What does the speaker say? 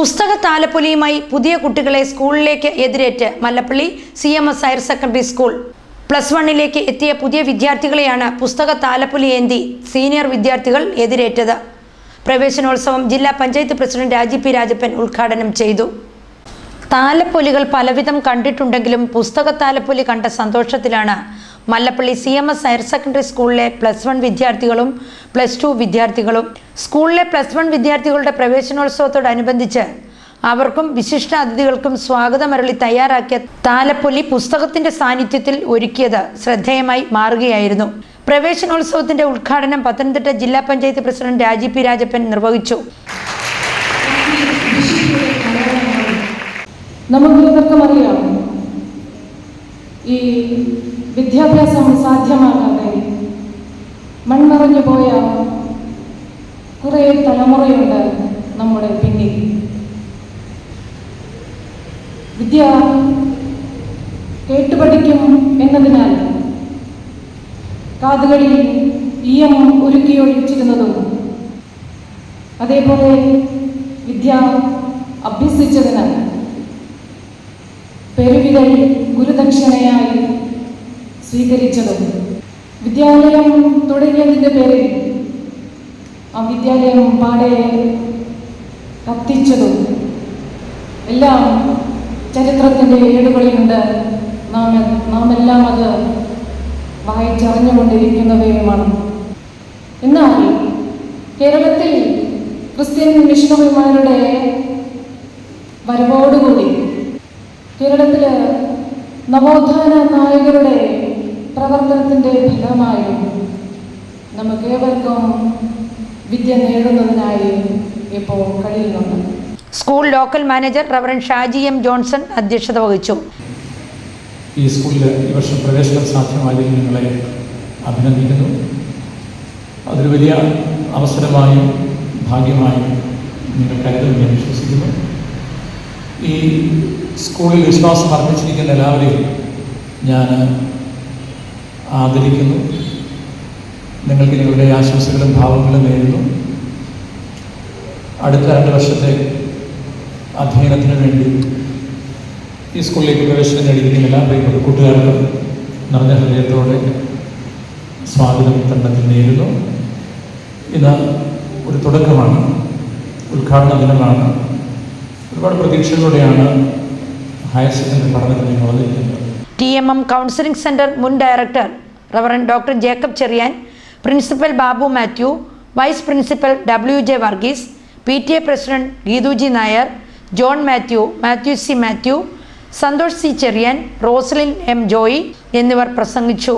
പുസ്തക താലപ്പൊലിയുമായി പുതിയ കുട്ടികളെ സ്കൂളിലേക്ക് എതിരേറ്റ് Mallappally C M S higher secondary school. Plus വണ്ണിലേക്ക് എത്തിയ പുതിയ വിദ്യാർത്ഥികളെയാണ് പുസ്തക താലപ്പൊലി ഏന്തി സീനിയർ വിദ്യാർത്ഥികൾ എതിരേറ്റത്. പ്രവേശനോത്സവം ജില്ലാ പഞ്ചായത്ത് പ്രസിഡന്റ് രാജി പി രാജപ്പൻ ഉദ്ഘാടനം ചെയ്തു. താലപ്പൊലികൾ പലവിധം കണ്ടിട്ടുണ്ടെങ്കിലും പുസ്തക താലപ്പൊലി കണ്ട സന്തോഷത്തിലാണ് Mallappally C M S higher secondary സ്കൂളിലെ പ്ലസ് വൺ വിദ്യാർത്ഥികളും പ്ലസ് ടു വിദ്യാർത്ഥികളും സ്കൂളിലെ പ്ലസ് വൺ വിദ്യാർത്ഥികളുടെ പ്രവേശനോത്സവത്തോടനുബന്ധിച്ച് അവർക്കും വിശിഷ്ട അതിഥികൾക്കും സ്വാഗതമരളി തയ്യാറാക്കിയ താലപ്പൊലി പുസ്തകത്തിന്റെ സാന്നിധ്യത്തിൽ ഒരുക്കിയത് ശ്രദ്ധേയമായി മാറുകയായിരുന്നു. പ്രവേശനോത്സവത്തിന്റെ ഉദ്ഘാടനം പത്തനംതിട്ട ജില്ലാ പഞ്ചായത്ത് പ്രസിഡന്റ് രാജി പി രാജപ്പൻ നിർവഹിച്ചു. നമുക്ക് അറിയാം. ഈ വിദ്യാഭ്യാസം സാധ്യമാകാതെ മൺമറഞ്ഞു പോയ കുറേ തലമുറയുണ്ട് നമ്മുടെ പിന്നിൽ. വിദ്യ കേട്ടുപഠിക്കും എന്നതിനാൽ കാതുകളിൽ ഈയം ഒരുക്കിയൊഴിച്ചിരുന്നതും അതേപോലെ വിദ്യ അഭ്യസിച്ചതിനാൽ പെരുവിരൽ ഗുരുദക്ഷിണയായി സ്വീകരിച്ചതും. വിദ്യാലയം തുടങ്ങിയതിന്റെ പേരിൽ ആ വിദ്യാലയം പാടെ കത്തിച്ചതും എല്ലാം ചരിത്രത്തിന്റെ ഏടുകളിലുണ്ട്. നാം നാം എല്ലാം അത് വായിച്ചറിഞ്ഞുകൊണ്ടിരിക്കുന്നവയുമാണ്. എന്നാൽ കേരളത്തിൽ ക്രിസ്ത്യൻ മിഷണറിമാരുടെ വരവോടുകൂടി കേരളത്തിൽ നവോത്ഥാന നായകരുടെ പ്രവർത്തനത്തിന്റെ ഫലമായി നമുക്കേവർക്കും വിദ്യ നേടുന്നതിനായി ഇപ്പോൾ കഴിയുന്നുണ്ട്. School local manager reverend Shaji M Johnson അധ്യക്ഷത വഹിച്ചു. ഈ സ്കൂളിൽ ഈ വർഷം പ്രവേശനം സാധ്യമായതിൽ നിങ്ങളെ അഭിനന്ദിക്കുന്നു. അതൊരു വലിയ അവസരമായും ഭാഗ്യമായും നിങ്ങൾ കരുതുമെന്ന് ഞാൻ വിശ്വസിക്കുന്നു. ഈ സ്കൂളിൽ വിശ്വാസം അർപ്പിച്ചിരിക്കുന്ന എല്ലാവരെയും ഞാൻ ആദരിക്കുന്നു. നിങ്ങൾക്ക് നിങ്ങളുടെ ആശംസകളും ഭാവങ്ങളും നേരുന്നു. അടുത്ത രണ്ട് വർഷത്തെ അധ്യയനത്തിന് വേണ്ടി ഈ സ്കൂളിലേക്ക് പ്രവേശനം നേടിയിരിക്കുന്ന എല്ലാ പ്രിയപ്പെട്ട കൂട്ടുകാർക്കും നിറഞ്ഞ ഹൃദയത്തോടെ സ്വാഗതം തണ്ടത്തിൽ നേരുന്നു. ഇന്ന് ഒരു തുടക്കമാണ് ഉദ്ഘാടന ദിനമാണ്. ഒരുപാട് പ്രതീക്ഷകളോടെയാണ് ഹയർ സെക്കൻഡറി പഠനത്തിന് നിങ്ങൾ വന്നിരിക്കുന്നത്. T M M counselling centre മുൻ director reverend doctor Jacob Cherian principal Babu Mathew vice principal W J Varghese P T A president Geethuji Nair John Mathew Mathew C Mathew Santhosh C Cherian Roslin M Joy എന്നിവർ പ്രസംഗിച്ചു.